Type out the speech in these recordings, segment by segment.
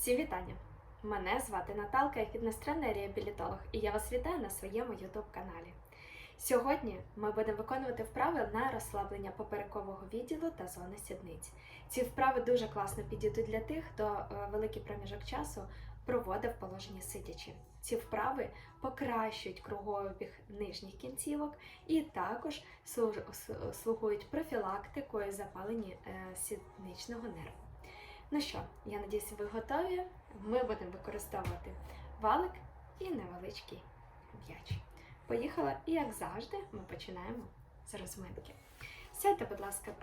Всім вітання! Мене звати Наталка, я фітнес-тренер і реабілітолог, і я вас вітаю на своєму YouTube каналі. Сьогодні ми будемо виконувати вправи на розслаблення поперекового відділу та зони сідниць. Ці вправи дуже класно підійдуть для тих, хто е, великий проміжок часу проводив положення сидячи. Ці вправи покращують кругообіг нижніх кінцівок і також слугують профілактикою запалення е, сідничного нерву. Ну що, я надіюсь, ви готові. Ми будемо використовувати валик і невеличкий м'яч. Поїхала, і як завжди, ми починаємо з розминки. Сядьте, будь ласка,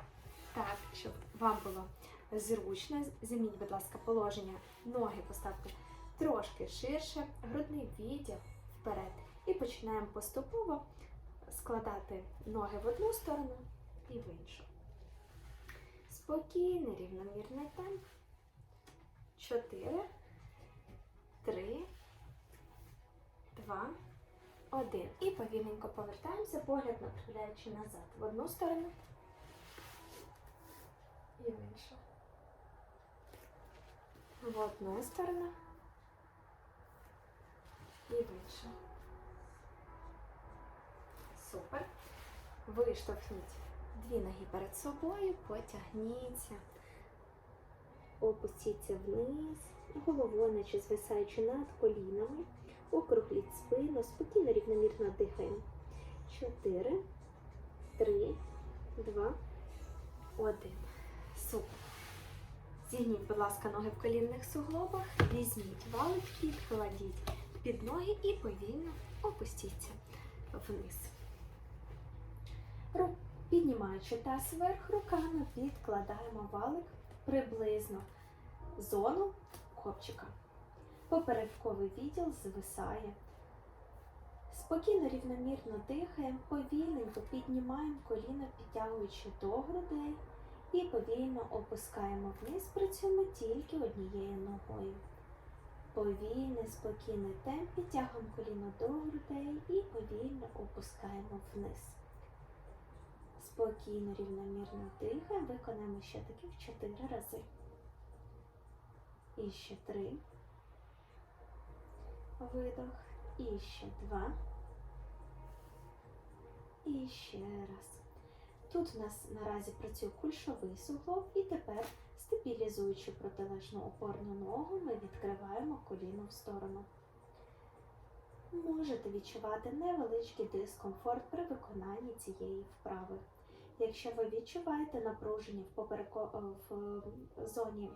так, щоб вам було зручно. Змініть, будь ласка, положення ноги поставте трошки ширше, грудний відділ вперед. І починаємо поступово складати ноги в одну сторону і в іншу. Спокійний, рівномірний темп. Чотири, три, два, один. І повільненько повертаємося, погляд направляючи назад. В одну сторону і в іншу. В одну сторону і в іншу. Супер. Виштовхніть дві ноги перед собою, потягніться. Опустіться вниз, головою, наче звисаючи над колінами, округліть спину, спокійно, рівномірно дихаємо. Чотири, три, два, один. Супер. Зігніть, будь ласка, ноги в колінних суглобах, візьміть валик, підкладіть під ноги і повільно опустіться вниз. Піднімаючи таз вверх, руками підкладаємо валик приблизно зону копчика. Попередковий відділ звисає. Спокійно, рівномірно дихаємо, повільненько піднімаємо коліна, підтягуючи до грудей, і повільно опускаємо вниз, працюємо тільки однією ногою. Повільний, спокійний темп, підтягуємо коліно до грудей і повільно опускаємо вниз. Спокійно, рівномірно дихаємо, виконаємо ще таких 4 рази. І ще три. Видох. І ще два. І ще раз. Тут у нас наразі працює кульшовий суглоб, і тепер, стабілізуючи протилежну опорну ногу, ми відкриваємо коліно в сторону. Можете відчувати невеличкий дискомфорт при виконанні цієї вправи. Якщо ви відчуваєте напруження в, попереко... в зоні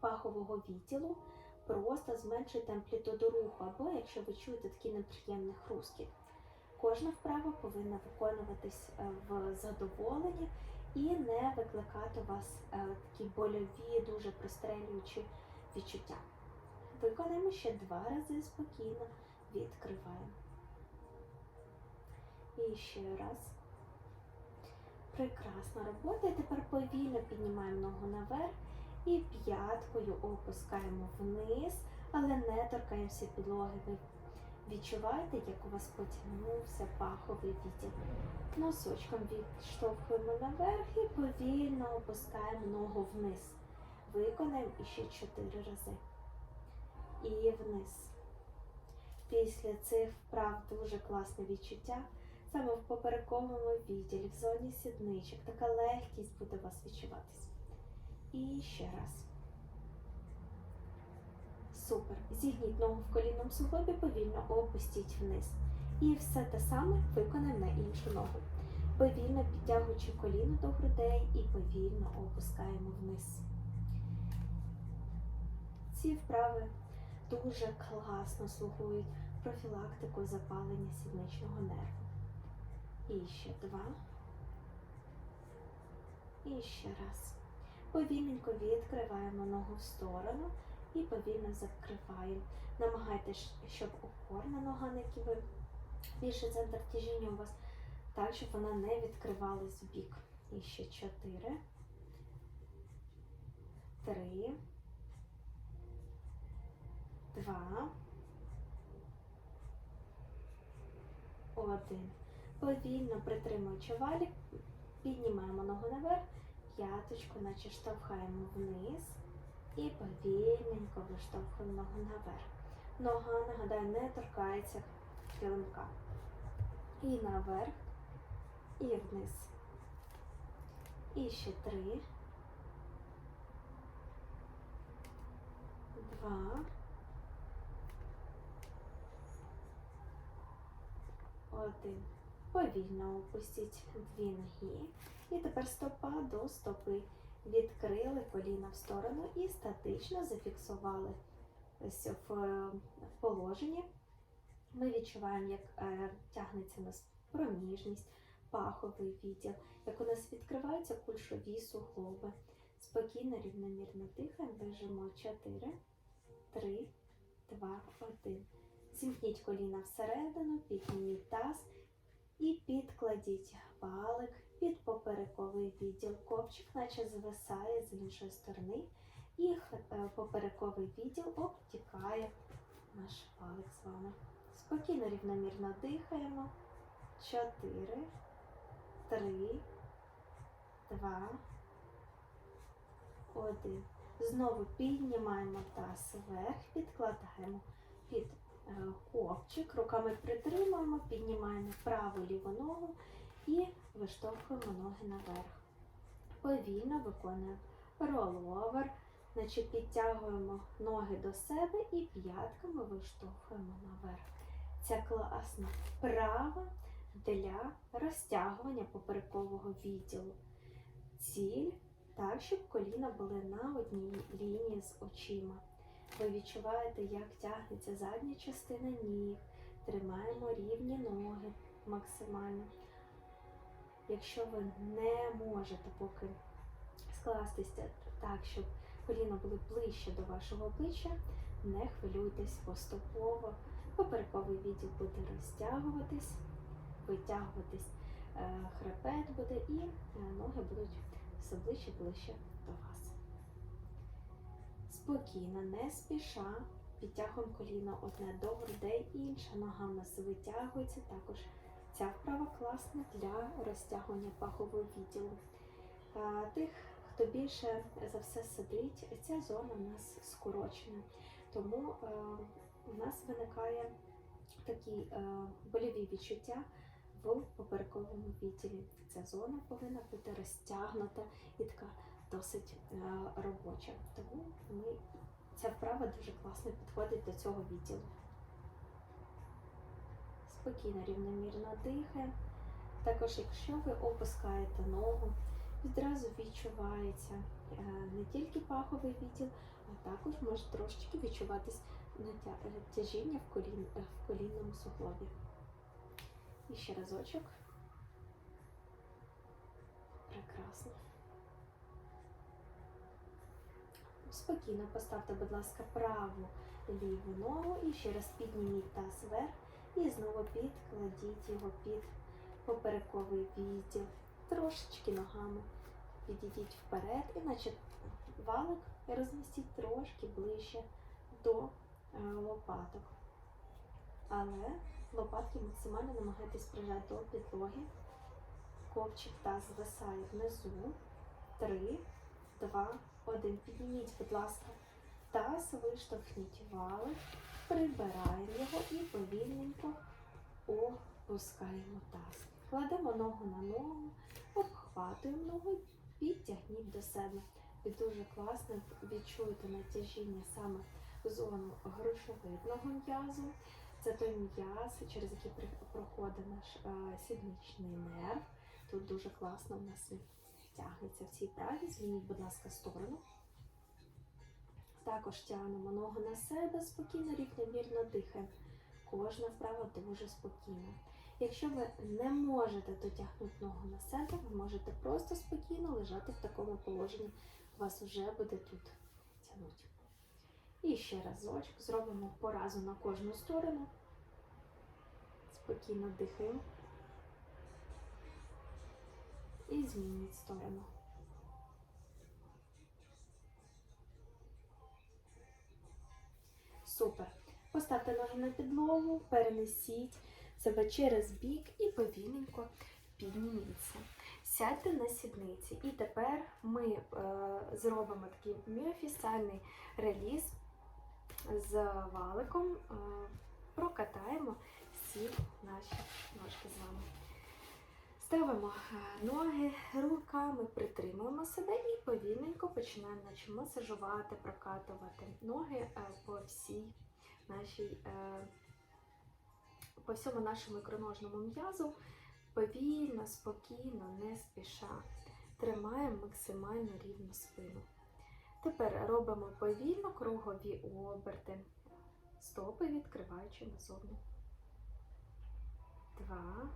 пахового відділу, просто зменшуйте амплітуду руху, або якщо ви чуєте такі неприємні хрустки. Кожна вправа повинна виконуватись е, в задоволенні і не викликати у вас е, такі больові, дуже прострелюючі відчуття. Виконаємо ще два рази спокійно, відкриваємо. І ще раз. Прекрасна робота. І тепер повільно піднімаємо ногу наверх і п'яткою опускаємо вниз, але не торкаємося підлоги. Ви відчуваєте, як у вас потягнувся паховий відділ. Носочком відштовхуємо наверх і повільно опускаємо ногу вниз. Виконаємо іще 4 рази. І вниз. Після цих вправ дуже класне відчуття. Саме в поперековому відділі, в зоні сідничок. Така легкість буде у вас відчуватись. І ще раз. Супер. Зігніть ногу в колінному суглобі, повільно опустіть вниз. І все те саме виконаємо на іншу ногу. Повільно підтягуючи коліно до грудей і повільно опускаємо вниз. Ці вправи дуже класно слугують профілактикою запалення сідничного нерву. І ще два. І ще раз. Повільненько відкриваємо ногу в сторону і повільно закриваємо. Намагайтесь, щоб опорна нога, на якій ви більше центр тяжіння у вас, так, щоб вона не відкривалась в бік. І ще чотири. Три. Два. Один. Повільно притримуючи валік, піднімаємо ногу наверх, п'яточку, наче штовхаємо вниз І повільненько виштовхуємо ногу наверх. Нога, нагадаю, не торкається килимка. І наверх, і вниз. І ще три. Два. Один. Повільно опустіть дві ноги. І тепер стопа до стопи. Відкрили коліна в сторону і статично зафіксували ось в, в положенні. Ми відчуваємо, як е, тягнеться у нас проміжність, паховий відділ, як у нас відкриваються кульшові суглоби. Спокійно, рівномірно дихаємо, лежимо 4, 3, 2, 1. Зімкніть коліна всередину, підніміть таз і підкладіть валик під поперековий відділ. Копчик, наче звисає з іншої сторони, і е, поперековий відділ обтікає наш валик з вами. Спокійно, рівномірно дихаємо. 4, 3, 2, 1. Знову піднімаємо таз вверх, підкладаємо під е, копчик, руками притримуємо, піднімаємо праву ліву ногу і виштовхуємо ноги наверх. Повільно виконуємо роловер, наче підтягуємо ноги до себе і п'ятками виштовхуємо наверх. Це класна вправа для розтягування поперекового відділу. Ціль так, щоб коліна були на одній лінії з очима. Ви відчуваєте, як тягнеться задня частина ніг. Тримаємо рівні ноги максимально. Якщо ви не можете поки скластися так, щоб коліна були ближче до вашого обличчя, не хвилюйтесь поступово. Поперековий відділ буде розтягуватись, витягуватись, е, хребет буде і е, ноги будуть все ближче ближче до вас. Спокійно, не спіша, підтягуємо коліно одне до грудей, інша нога в нас витягується. Також ця вправа класна для розтягування пахового відділу. Тих, хто більше за все сидить, ця зона в нас скорочена. Тому е, у нас виникає такі е, больові відчуття в поперековому відділі. Ця зона повинна бути розтягнута і така досить е, робоча. Тому ми, ця вправа дуже класно підходить до цього відділу. Спокійно, рівномірно дихаємо. Також, якщо ви опускаєте ногу, відразу відчувається е, не тільки паховий відділ, а також може трошечки відчуватись е, тяжіння в, колін, в колінному суглобі. І ще разочок. Прекрасно. Спокійно поставте, будь ласка, праву ліву ногу і ще раз підніміть таз вверх і знову підкладіть його під поперековий відділ. Трошечки ногами підійдіть вперед, іначе валик розмістіть трошки ближче до е, лопаток. Але лопатки максимально намагайтесь прижати до підлоги. Ковчик таз звисає внизу. Три, два, один. Підніміть, будь ласка, таз, виштовхніть валик, прибираємо його і повільненько опускаємо таз. Кладемо ногу на ногу, обхватуємо ногу, підтягніть до себе. Ви дуже класно відчуєте натяжіння саме зону грушовидного м'язу. Це той м'яз, через який проходить наш е, сідничний нерв. Тут дуже класно в нас тягнеться в цій праві. Змініть, будь ласка, сторону. Також тягнемо ногу на себе, спокійно, рівномірно дихаємо. Кожна вправа дуже спокійна. Якщо ви не можете дотягнути ногу на себе, ви можете просто спокійно лежати в такому положенні. Вас вже буде тут тягнути. І ще разочок зробимо по разу на кожну сторону. Спокійно дихаємо. І змініть сторону. Супер. Поставте ноги на підлогу, перенесіть себе через бік і повільненько підніміться. Сядьте на сідниці. І тепер ми е, зробимо такий міофісальний реліз з валиком, е, прокатаємо всі наші ножки з вами. Ставимо е, ноги руками, притримуємо себе і повільненько починаємо наче масажувати, прокатувати ноги е, по всій нашій, е, по всьому нашому ікроножному м'язу. Повільно, спокійно, не спіша. Тримаємо максимально рівну спину. Тепер робимо повільно кругові оберти, стопи відкриваючи назовні. Два.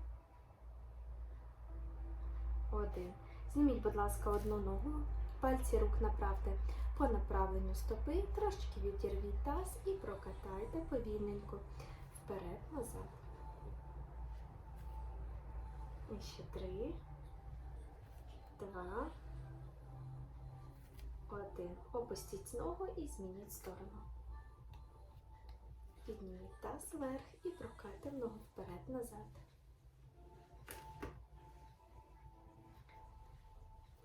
Один. Зніміть, будь ласка, одну ногу, пальці рук направте по направленню стопи, трошечки відірвіть таз і прокатайте повільненько вперед-назад. І ще три, два, один. Опустіть ногу і змініть сторону. Підніміть таз вверх і прокатимо ногу вперед-назад.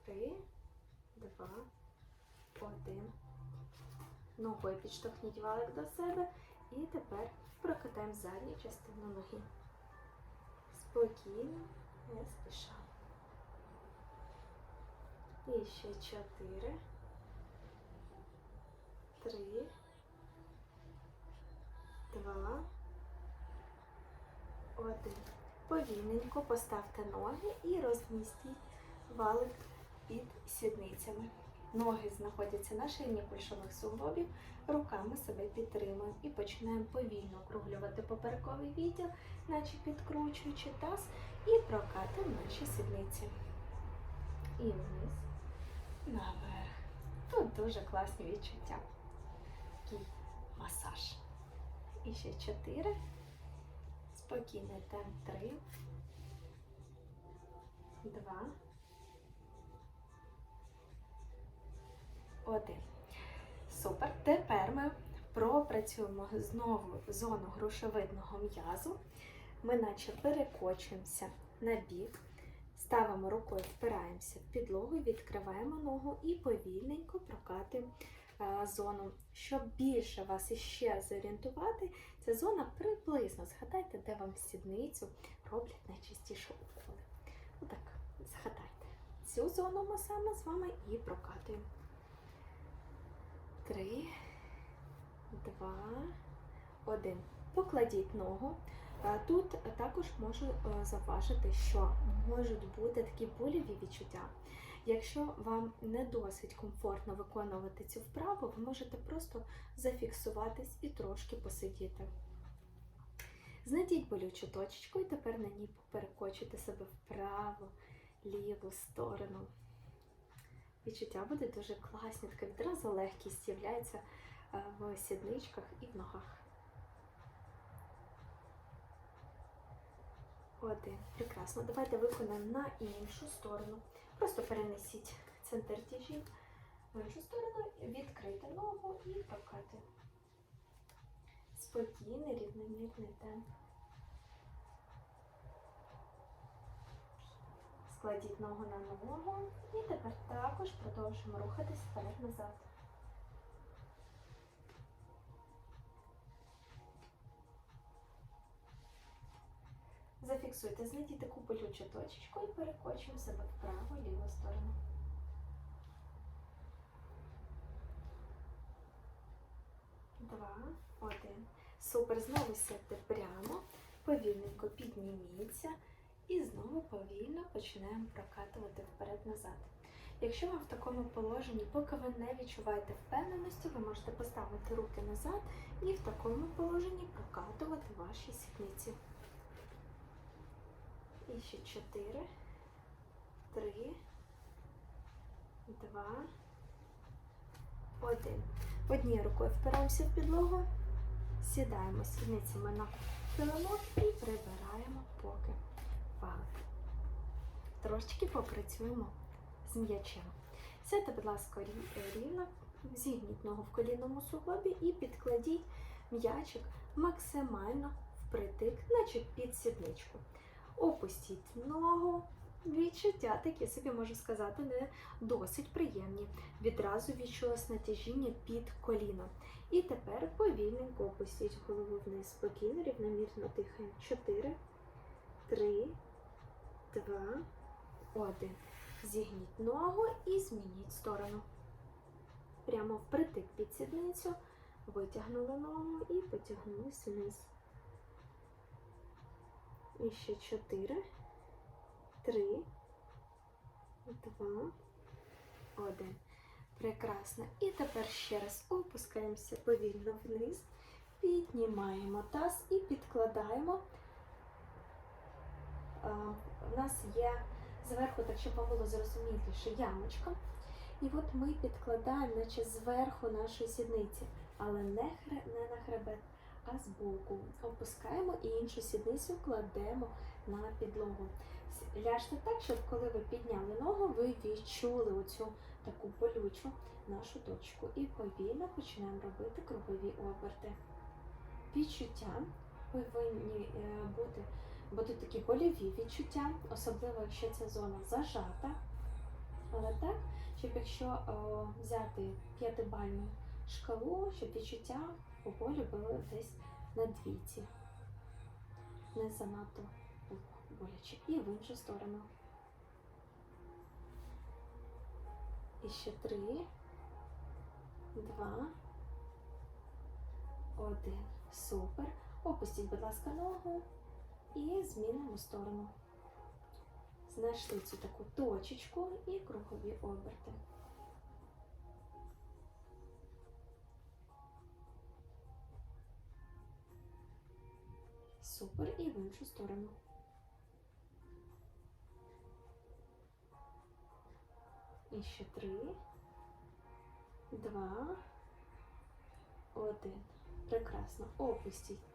Три, два, один. Ногою підштовхніть валик до себе і тепер прокатаємо задню частину ноги. Спокійно, не спіша. І ще чотири, три, два, один. Повільненько поставте ноги і розмістіть валик під сідницями. Ноги знаходяться на ширині кульшових суглобів, руками себе підтримуємо і починаємо повільно округлювати поперековий відділ, наче підкручуючи таз, і прокатимо наші сідниці. І вниз, наверх. Тут дуже класні відчуття. Такий масаж. І ще чотири. Спокійний темп. Три. Два. Один. Супер. Тепер ми пропрацюємо знову зону грушевидного м'язу. Ми наче перекочуємося на бік, ставимо рукою, впираємося в підлогу, відкриваємо ногу і повільненько прокатуємо е, зону. Щоб більше вас іще зорієнтувати, ця зона приблизно. Згадайте, де вам сідницю роблять найчастіше уколи. Отак, згадайте. Цю зону ми саме з вами і прокатуємо. Три, два, один. Покладіть ногу. Тут також можу е, заважити, що можуть бути такі боліві відчуття. Якщо вам не досить комфортно виконувати цю вправу, ви можете просто зафіксуватись і трошки посидіти. Знайдіть болючу точечку і тепер на ній перекочуйте себе вправо, ліву сторону. Відчуття буде дуже класні, така відразу легкість з'являється е, в сідничках і в ногах. Один. Прекрасно. Давайте виконаємо на іншу сторону. Просто перенесіть центр тяжів в іншу сторону, відкрийте ногу і прокати. Спокійний, рівномірний темп. Складіть ногу на ногу і тепер також продовжуємо рухатись вперед-назад. Зафіксуйте, знайдіть таку болючу точечку і перекочуємо себе вправо, ліву сторону. Два, один. Супер. Знову сядьте прямо, повільненько підніміться і знову повільно починаємо прокатувати вперед-назад. Якщо ви в такому положенні, поки ви не відчуваєте впевненості, ви можете поставити руки назад і в такому положенні прокатувати ваші сідниці. І ще чотири, три, два, один. Однією рукою впираємося в підлогу, сідаємо сідницями на килимок і прибираємо поки валик. Трошечки попрацюємо з м'ячем. Сядьте, будь ласка, рівно, зігніть ногу в колінному суглобі і підкладіть м'ячик максимально впритик, наче під сідничку. Опустіть ногу, Відчуття такі собі можу сказати, не досить приємні. Відразу відчулось натяжіння під коліном. І тепер повільненько опустіть голову вниз. Спокійно, рівномірно дихаємо. 4, 3, 2, 1. Зігніть ногу і змініть сторону. Прямо впритик під сідницю. Витягнули ногу і потягнулись вниз. І ще 4, 3, 2, 1. Прекрасно. І тепер ще раз опускаємося повільно вниз, піднімаємо таз і підкладаємо. У нас є зверху, так щоб вам було зрозуміліше, ямочка. І от ми підкладаємо, наче зверху нашої сідниці, але не, хре, не на хребет, а збоку. Опускаємо і іншу сідницю кладемо на підлогу. Ляжте так, щоб коли ви підняли ногу, ви відчули оцю таку болючу нашу точку. І повільно починаємо робити кругові оберти. Відчуття повинні е, бути, будуть такі больові відчуття, особливо якщо ця зона зажата. Але так, щоб якщо е, взяти п'ятибальну шкалу, щоб відчуття по болю було десь на двійці. Не занадто боляче. І в іншу сторону. І ще три, два, один. Супер. Опустіть, будь ласка, ногу і змінимо сторону. Знайшли цю таку точечку і кругові оберти. Супер. І в іншу сторону. І ще три, два, один. Прекрасно. Опустіть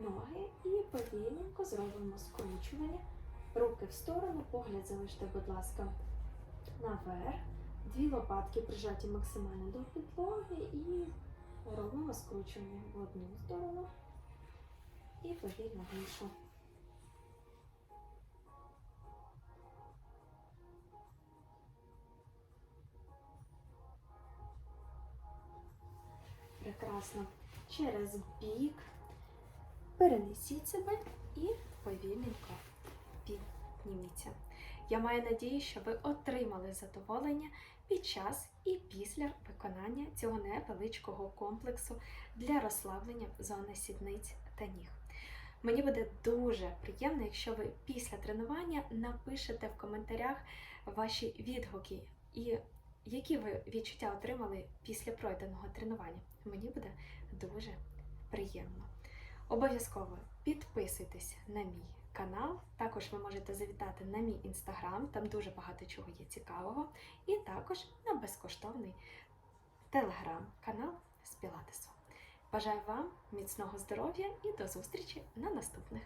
ноги і повільненько зробимо скручування. Руки в сторону, погляд залиште, будь ласка, наверх. Дві лопатки прижаті максимально до підлоги і робимо скручування в одну сторону і повільно в іншу. Прекрасно. Через бік перенесіть себе і повільненько підніміться. Я маю надію, що ви отримали задоволення під час і після виконання цього невеличкого комплексу для розслаблення зони сідниць та ніг. Мені буде дуже приємно, якщо ви після тренування напишете в коментарях ваші відгуки і які ви відчуття отримали після пройденого тренування. Мені буде дуже приємно. Обов'язково підписуйтесь на мій канал. Також ви можете завітати на мій інстаграм, там дуже багато чого є цікавого. І також на безкоштовний телеграм-канал з Пілатесу. Бажаю вам міцного здоров'я і до зустрічі на наступних